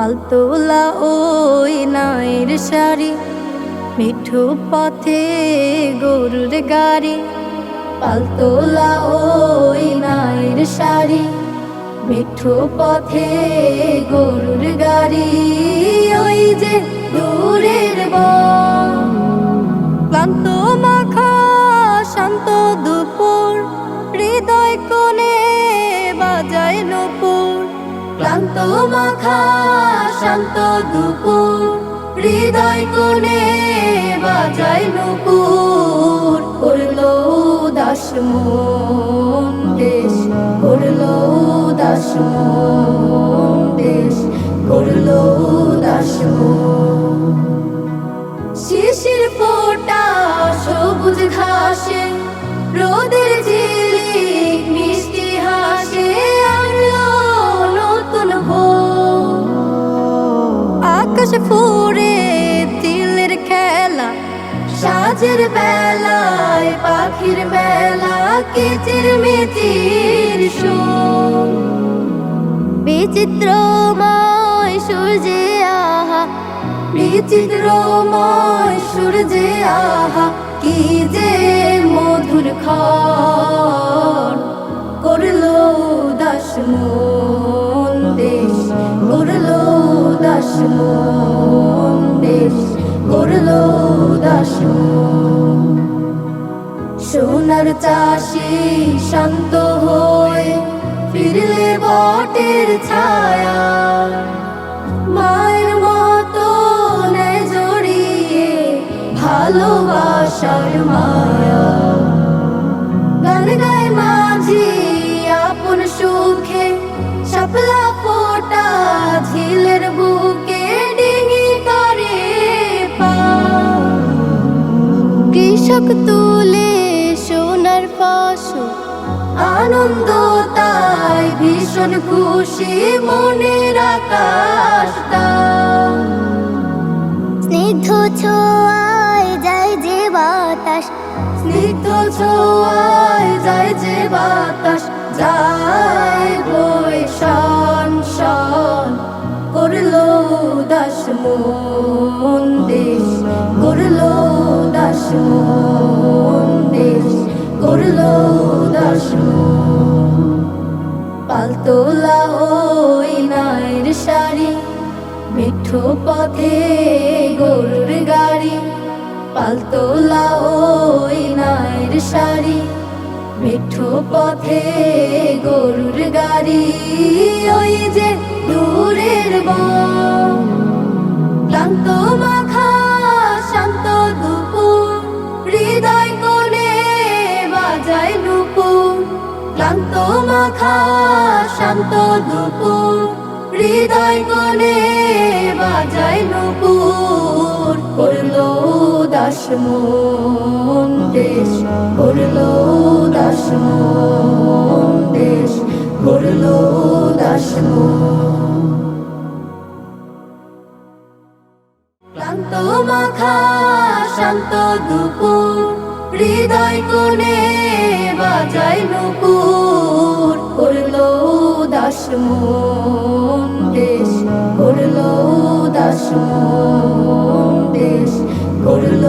পালতোলা ওই নায়ের শাড়ি, মিঠু পথে গরুর গাড়ি। পালতোলা ওই নায়ের শাড়ি, মিঠু পথে গরুর মাখা শান্ত দুপুর, হৃদয় কোণে বাজায় নপুর দাস দেশ, করল দাস দেশ, করল দাস শিশির ফোটা সবুজ ঘাসে, রোদের ঝিলিক আকাশ ফুরে তিলের খেলা, সাজের বেলায় পাখির মেলা কিচির মিচির বিচিত্রময় সূর্যে আহা, বিচিত্রময় সূর্যে আহা, কি যে মধুর খন করল দাস মন দেশ, করল দাস দেশ করল দাস সোনার চাষি শান্ত হয়ে ফিরলে বটের ছায়া। মায়ের মতো জড়িয়ে ভালোবাসার মায়া। গান গায় মাঝি, আপন সুখে শাপলা ফোটা ঝিলের কৃষক তুলে সোনার ফসল, আনন্দ তাই ভীষণ খুশি মনের আকাশ স্নিগ্ধ ছোঁয়ায় যায় যে বাতাস, স্নিগ্ধ ছোঁয়ায় যায় যে বাতাস, যায় বই শন শন করল দাস মন দেশ। দাস মন দেশ করল দাস মন পালতোলা ওই নায়ের শাড়ি মিঠু পথে গরুর গাড়ি পালতোলা ওই নায়ের শাড়ি মিঠু পথে গরুর গাড়ি ওই যে দূরের বন। ক্লান্ত মাখা, শান্ত দুপুর, হৃদয় কোণে বাজায় নুপুর। করল দাস দেশ, করল দাস দেশ, করল দাস ক্লান্ত মাখা, শান্ত দুপুর, হৃদয় কোণে বাজায় নুপুর। মন দেশ করল দাস মন দেশ করল